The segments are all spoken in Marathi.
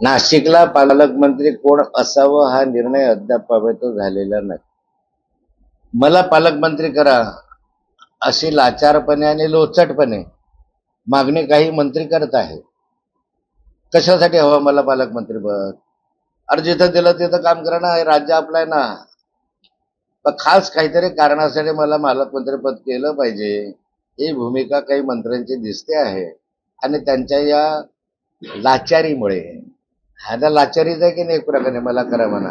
नाशिकला पालकमंत्री कोण असावं हा निर्णय अद्याप तो झालेला नाही. मला पालकमंत्री करा अशी लाचारपणे आणि लोचटपणे मागणी काही मंत्री करत आहे कशासाठी हवं मला पालकमंत्री पद? अरे जिथं दिलं तिथं काम करा ना राज्य आपलं आहे ना. पण खास काहीतरी कारणासाठी मला पालकमंत्री पद केलं पाहिजे. ही भूमिका काही मंत्र्यांची दिसते आहे. आणि त्यांच्या या लाचारीमुळे ह्याला लाचारीच आहे की नाही एक प्रकारे मला करा म्हणा.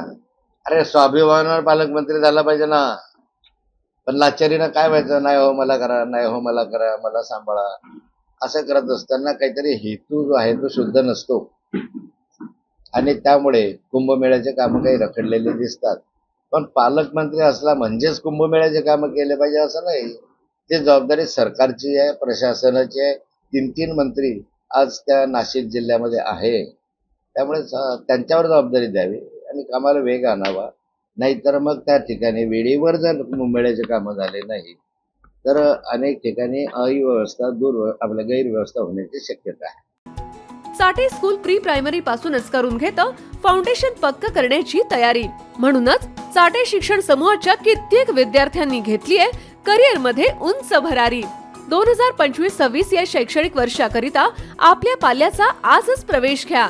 अरे स्वाभिमानावर पालकमंत्री झाला पाहिजे ना. पण लाचारीनं काय व्हायचं? नाही हो मला करा नाही हो मला करा मला सांभाळा. असं करत असताना काहीतरी हेतू जो आहे तो शुद्ध नसतो. आणि त्यामुळे कुंभमेळ्याचे कामं काही रखडलेले दिसतात. पण पालकमंत्री असला म्हणजेच कुंभमेळ्याचे कामं केले पाहिजे असं नाही. ती जबाबदारी सरकारची आहे प्रशासनाची आहे. तीन तीन मंत्री आज त्या नाशिक जिल्ह्यामध्ये आहे. त्यामुळे स- त्यांच्यावर जबाबदारी द्यावी आणि कामाला वेग आणावा. नाहीतर मग त्या ठिकाणी वेळेवर जर मुंबईचे कामं झाले नाही तर अनेक ठिकाणी अव्यवस्था दूर आपल्या गैरव्यवस्था होण्याची शक्यता आहे. साठे स्कूल प्री प्रायमरी पासूनच करून घेतं फाउंडेशन पक्क करण्याची तयारी. म्हणूनच साठे शिक्षण समूहाच्या कित्येक विद्यार्थ्यांनी घेतलीये करिअरमध्ये उंच भरारी. दोन हजार पंचवीस सव्वीस या शैक्षणिक वर्षाकरिता आपल्या पाल्याचा आजच प्रवेश घ्या.